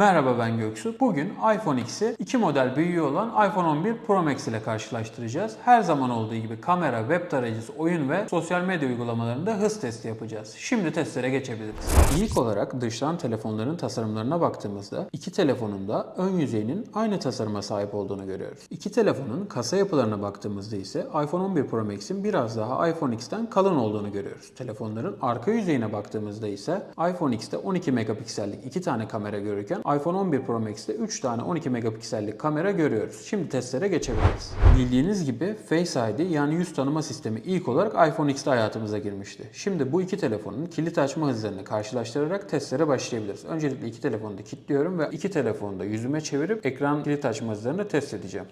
Merhaba ben Göksu. Bugün iPhone X'i iki model büyüğü olan iPhone 11 Pro Max ile karşılaştıracağız. Her zaman olduğu gibi kamera, web tarayıcısı, oyun ve sosyal medya uygulamalarında hız testi yapacağız. Şimdi testlere geçebiliriz. İlk olarak dıştan telefonların tasarımlarına baktığımızda iki telefonun da ön yüzeyinin aynı tasarıma sahip olduğunu görüyoruz. İki telefonun kasa yapılarına baktığımızda ise iPhone 11 Pro Max'in biraz daha iPhone X'ten kalın olduğunu görüyoruz. Telefonların arka yüzeyine baktığımızda ise iPhone X'te 12 megapiksellik iki tane kamera görürken iPhone 11 Pro Max'te 3 tane 12 megapiksellik kamera görüyoruz. Şimdi testlere geçebiliriz. Bildiğiniz gibi Face ID yani yüz tanıma sistemi ilk olarak iPhone X'te hayatımıza girmişti. Şimdi bu iki telefonun kilit açma hızlarını karşılaştırarak testlere başlayabiliriz. Öncelikle iki telefonu da kilitliyorum ve iki telefonu da yüzüme çevirip ekran kilit açma hızlarını test edeceğim.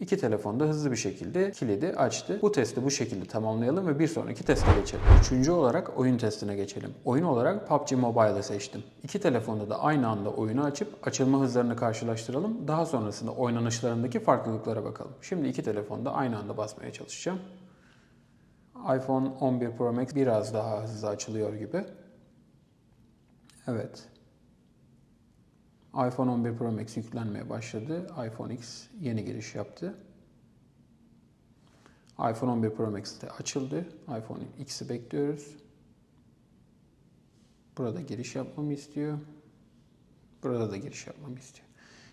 İki telefon da hızlı bir şekilde kilidi açtı. Bu testi bu şekilde tamamlayalım ve bir sonraki teste geçelim. Üçüncü olarak oyun testine geçelim. Oyun olarak PUBG Mobile'ı seçtim. İki telefonda da aynı anda oyunu açıp açılma hızlarını karşılaştıralım. Daha sonrasında oynanışlarındaki farklılıklara bakalım. Şimdi iki telefonda aynı anda basmaya çalışacağım. iPhone 11 Pro Max biraz daha hızlı açılıyor gibi. Evet. iPhone 11 Pro Max yüklenmeye başladı. iPhone X yeni giriş yaptı. iPhone 11 Pro Max de açıldı. iPhone X'i bekliyoruz. Burada giriş yapmamı istiyor. Burada da giriş yapmamı istiyor.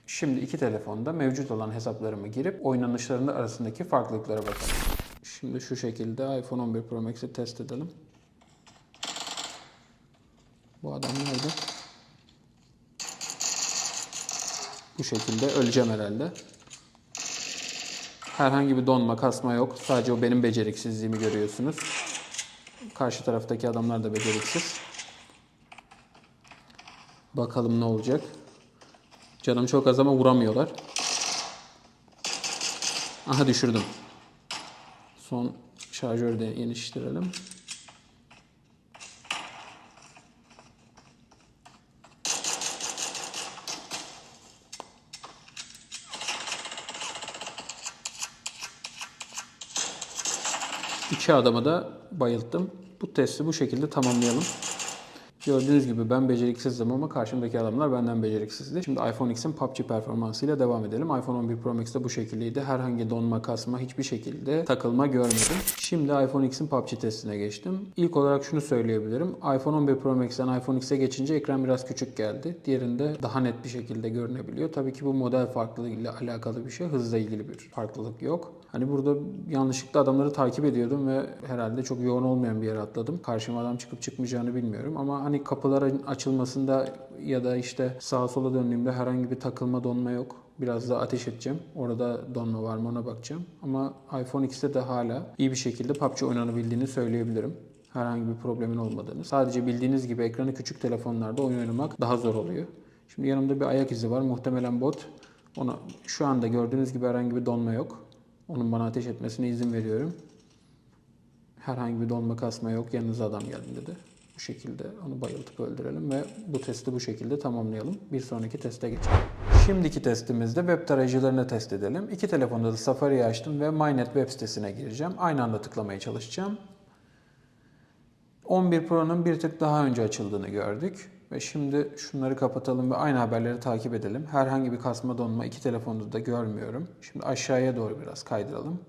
Şimdi iki telefonda mevcut olan hesaplarımı girip oynanışlarında arasındaki farklılıklara bakalım. Şimdi şu şekilde iPhone 11 Pro Max'i test edelim. Bu adam nerede? Bu şekilde öleceğim herhalde. Herhangi bir donma, kasma yok. Sadece o benim beceriksizliğimi görüyorsunuz. Karşı taraftaki adamlar da beceriksiz. Bakalım ne olacak. Canım çok az ama vuramıyorlar. Aha düşürdüm. Son şarjörü de yeniştirelim. İki adamı da bayılttım. Bu testi bu şekilde tamamlayalım. Gördüğünüz gibi ben beceriksizdim ama karşımdaki adamlar benden beceriksizdi. Şimdi iPhone X'in PUBG performansıyla devam edelim. iPhone 11 Pro Max'te bu şekildeydi. Herhangi donma, kasma, hiçbir şekilde takılma görmedim. Şimdi iPhone X'in PUBG testine geçtim. İlk olarak şunu söyleyebilirim. iPhone 11 Pro Max'ten iPhone X'e geçince ekran biraz küçük geldi. Diğerinde daha net bir şekilde görünebiliyor. Tabii ki bu model farklılığıyla alakalı bir şey. Hızla ilgili bir farklılık yok. Hani burada yanlışlıkla adamları takip ediyordum ve herhalde çok yoğun olmayan bir yere atladım. Karşıma adam çıkıp çıkmayacağını bilmiyorum ama hani kapıların açılmasında ya da işte sağa sola döndüğümde herhangi bir takılma donma yok. Biraz daha ateş edeceğim. Orada donma var mı ona bakacağım. Ama iPhone X'te de hala iyi bir şekilde PUBG oynanabildiğini söyleyebilirim. Herhangi bir problemin olmadığını. Sadece bildiğiniz gibi ekranı küçük telefonlarda oyun oynamak daha zor oluyor. Şimdi yanımda bir ayak izi var. Muhtemelen bot. Ona şu anda gördüğünüz gibi herhangi bir donma yok. Onun bana ateş etmesine izin veriyorum. Herhangi bir donma kasma yok. Yanınıza adam geldiğinde de bu şekilde onu bayıltıp öldürelim ve bu testi bu şekilde tamamlayalım. Bir sonraki teste geçelim. Şimdiki testimizde web tarayıcılarını test edelim. İki telefonda da Safari'yi açtım ve MyNet web sitesine gireceğim. Aynı anda tıklamaya çalışacağım. 11 Pro'nun bir tık daha önce açıldığını gördük. Ve şimdi şunları kapatalım ve aynı haberleri takip edelim. Herhangi bir kasma donma iki telefonda da görmüyorum. Şimdi aşağıya doğru biraz kaydıralım.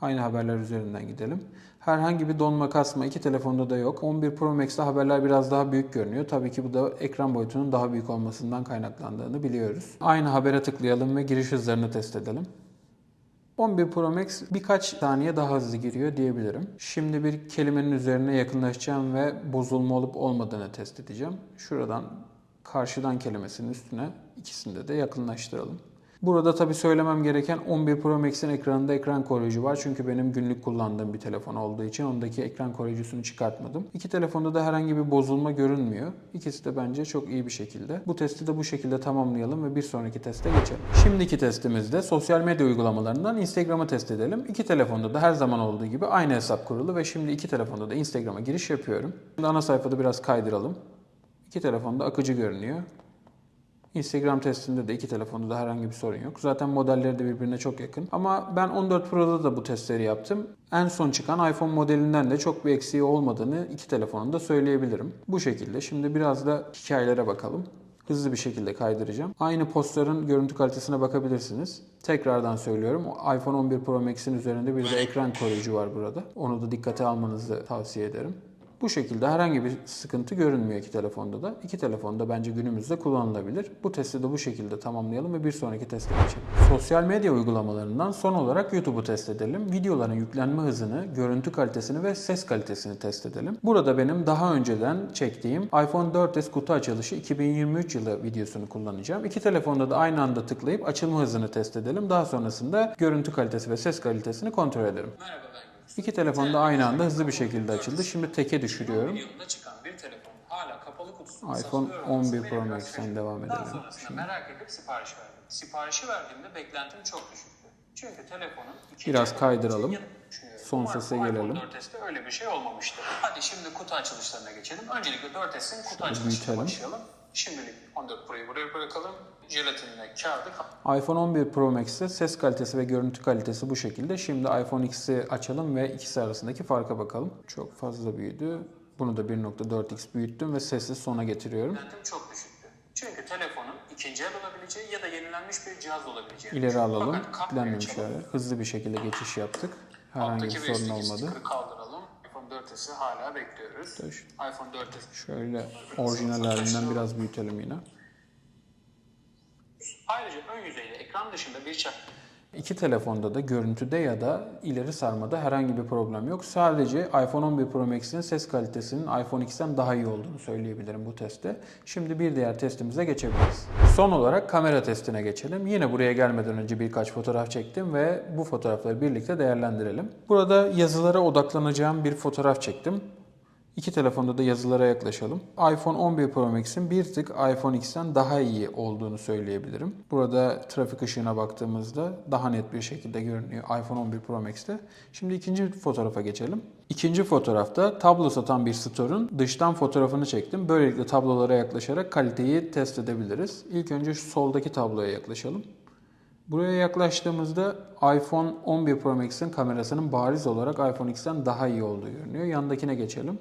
Aynı haberler üzerinden gidelim. Herhangi bir donma kasma iki telefonda da yok. 11 Pro Max'te haberler biraz daha büyük görünüyor. Tabii ki bu da ekran boyutunun daha büyük olmasından kaynaklandığını biliyoruz. Aynı habere tıklayalım ve giriş hızlarını test edelim. 11 Pro Max birkaç saniye daha hızlı giriyor diyebilirim. Şimdi bir kelimenin üzerine yakınlaşacağım ve bozulma olup olmadığını test edeceğim. Şuradan karşıdan kelimesinin üstüne ikisinde de yakınlaştıralım. Burada tabii söylemem gereken 11 Pro Max'in ekranında ekran koruyucu var. Çünkü benim günlük kullandığım bir telefon olduğu için ondaki ekran koruyucusunu çıkartmadım. İki telefonda da herhangi bir bozulma görünmüyor. İkisi de bence çok iyi bir şekilde. Bu testi de bu şekilde tamamlayalım ve bir sonraki teste geçelim. Şimdiki testimizde sosyal medya uygulamalarından Instagram'ı test edelim. İki telefonda da her zaman olduğu gibi aynı hesap kurulu ve şimdi iki telefonda da Instagram'a giriş yapıyorum. Şimdi ana sayfada biraz kaydıralım. İki telefonda akıcı görünüyor. Instagram testinde de iki telefonda da herhangi bir sorun yok. Zaten modelleri de birbirine çok yakın. Ama ben 14 Pro'da da bu testleri yaptım. En son çıkan iPhone modelinden de çok bir eksiği olmadığını iki telefonun da söyleyebilirim. Bu şekilde. Şimdi biraz da hikayelere bakalım. hızlı bir şekilde kaydıracağım. Aynı postların görüntü kalitesine bakabilirsiniz. Tekrardan söylüyorum. iPhone 11 Pro Max'in üzerinde bir de ekran koruyucu var burada. Onu da dikkate almanızı tavsiye ederim. Bu şekilde herhangi bir sıkıntı görünmüyor iki telefonda da. İki telefonda bence günümüzde kullanılabilir. Bu testi de bu şekilde tamamlayalım ve bir sonraki teste geçelim. Sosyal medya uygulamalarından son olarak YouTube'u test edelim. Videoların yüklenme hızını, görüntü kalitesini ve ses kalitesini test edelim. Burada benim daha önceden çektiğim iPhone 4s kutu açılışı 2023 yılı videosunu kullanacağım. İki telefonda da aynı anda tıklayıp açılma hızını test edelim. Daha sonrasında görüntü kalitesi ve ses kalitesini kontrol edelim. Merhaba ben Gürsü. İki telefon da aynı anda hızlı bir şekilde açıldı. Şimdi teke düşürüyorum. İPhone satılıyor olması 11 beni Pro Max'ten devam Daha edelim. sonrasında merak edip sipariş verdim. Siparişi verdiğimde beklentim çok düşüktü. Çünkü telefonun ikinci Biraz kaydıralım. Son sese gelelim. 4S'te öyle bir şey olmamıştı. Hadi şimdi kutu açılışlarına geçelim. Öncelikle 4S'in kutu açılışına başlayalım. Şimdilik 14 Pro'yu buraya bırakalım. Jelatinle kağıdı kapatalım. iPhone 11 Pro Max'te ses kalitesi ve görüntü kalitesi bu şekilde. Şimdi iPhone X'i açalım ve ikisi arasındaki farka bakalım. Çok fazla büyüdü. Bunu da 1.4x büyüttüm ve sesi sona getiriyorum. Beklentim çok düşüktü. Çünkü telefonun ikinci el olabileceği ya da yenilenmiş bir cihaz olabileceği. İleri alalım. Hale. Hızlı bir şekilde geçiş yaptık. Herhangi bir sorun V8 olmadı. kaldıralım. iPhone 4S'i hala bekliyoruz. Taş. iPhone 4S. Şöyle orijinal halinden biraz büyütelim yine. Ayrıca ön yüzeyde ekran dışında bir çap İki telefonda da görüntüde ya da ileri sarmada herhangi bir problem yok. Sadece iPhone 11 Pro Max'in ses kalitesinin iPhone X'ten daha iyi olduğunu söyleyebilirim bu testte. Şimdi bir diğer testimize geçebiliriz. Son olarak kamera testine geçelim. Yine buraya gelmeden önce birkaç fotoğraf çektim ve bu fotoğrafları birlikte değerlendirelim. Burada yazılara odaklanacağım bir fotoğraf çektim. İki telefonda da yazılara yaklaşalım. iPhone 11 Pro Max'in bir tık iPhone X'ten daha iyi olduğunu söyleyebilirim. Burada trafik ışığına baktığımızda daha net bir şekilde görünüyor iPhone 11 Pro Max'te. Şimdi ikinci fotoğrafa geçelim. İkinci fotoğrafta tablo satan bir store'un dıştan fotoğrafını çektim. Böylelikle tablolara yaklaşarak kaliteyi test edebiliriz. İlk önce şu soldaki tabloya yaklaşalım. Buraya yaklaştığımızda iPhone 11 Pro Max'in kamerasının bariz olarak iPhone X'ten daha iyi olduğu görünüyor. Yandakine geçelim.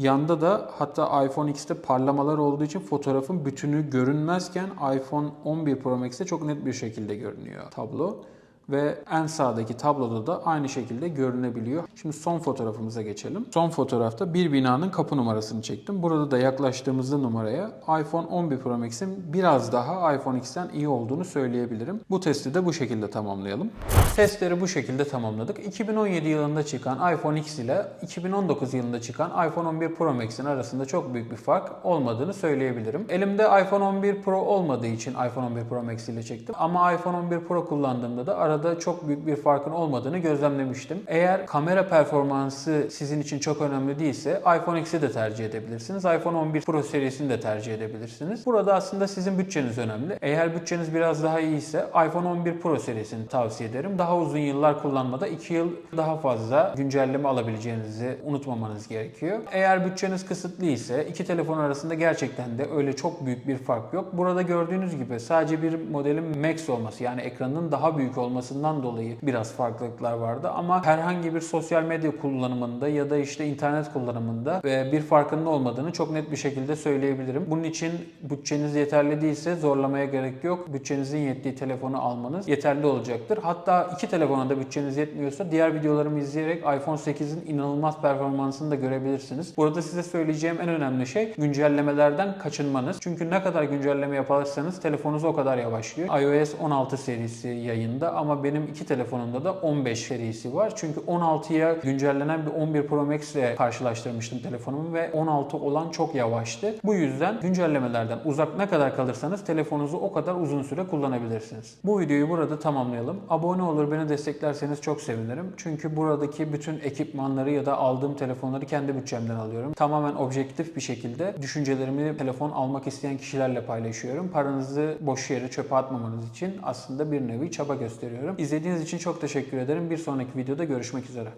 Yanda da hatta iPhone X'te parlamalar olduğu için fotoğrafın bütünü görünmezken iPhone 11 Pro Max'te çok net bir şekilde görünüyor tablo. Ve en sağdaki tabloda da aynı şekilde görünebiliyor. Şimdi son fotoğrafımıza geçelim. Son fotoğrafta bir binanın kapı numarasını çektim. Burada da yaklaştığımızda numaraya iPhone 11 Pro Max'in biraz daha iPhone X'ten iyi olduğunu söyleyebilirim. Bu testi de bu şekilde tamamlayalım. Testleri bu şekilde tamamladık. 2017 yılında çıkan iPhone X ile 2019 yılında çıkan iPhone 11 Pro Max'in arasında çok büyük bir fark olmadığını söyleyebilirim. Elimde iPhone 11 Pro olmadığı için iPhone 11 Pro Max ile çektim. Ama iPhone 11 Pro kullandığımda da arada çok büyük bir farkın olmadığını gözlemlemiştim. Eğer kamera performansı sizin için çok önemli değilse iPhone X'i de tercih edebilirsiniz. iPhone 11 Pro serisini de tercih edebilirsiniz. Burada aslında sizin bütçeniz önemli. Eğer bütçeniz biraz daha iyiyse iPhone 11 Pro serisini tavsiye ederim. Daha uzun yıllar kullanmada 2 yıl daha fazla güncelleme alabileceğinizi unutmamanız gerekiyor. Eğer bütçeniz kısıtlı ise iki telefon arasında gerçekten de öyle çok büyük bir fark yok. Burada gördüğünüz gibi sadece bir modelin Max olması yani ekranının daha büyük olmasından dolayı biraz farklılıklar vardı ama herhangi bir sosyal medya kullanımında ya da işte internet kullanımında ve bir farkının olmadığını çok net bir şekilde söyleyebilirim. Bunun için bütçeniz yeterli değilse zorlamaya gerek yok. Bütçenizin yettiği telefonu almanız yeterli olacaktır. Hatta iki telefona da bütçeniz yetmiyorsa diğer videolarımı izleyerek iPhone 8'in inanılmaz performansını da görebilirsiniz. Burada size söyleyeceğim en önemli şey güncellemelerden kaçınmanız. Çünkü ne kadar güncelleme yaparsanız telefonunuz o kadar yavaşlıyor. iOS 16 serisi yayında ama benim iki telefonumda da 15 serisi var. Çünkü 16'ya güncellenen bir 11 Pro Max ile karşılaştırmıştım telefonumu ve 16 olan çok yavaştı. Bu yüzden güncellemelerden uzak ne kadar kalırsanız telefonunuzu o kadar uzun süre kullanabilirsiniz. Bu videoyu burada tamamlayalım. Abone olur beni desteklerseniz çok sevinirim. Çünkü buradaki bütün ekipmanları ya da aldığım telefonları kendi bütçemden alıyorum. Tamamen objektif bir şekilde düşüncelerimi telefon almak isteyen kişilerle paylaşıyorum. Paranızı boş yere çöpe atmamanız için aslında bir nevi çaba gösteriyorum. İzlediğiniz için çok teşekkür ederim. Bir sonraki videoda görüşmek üzere.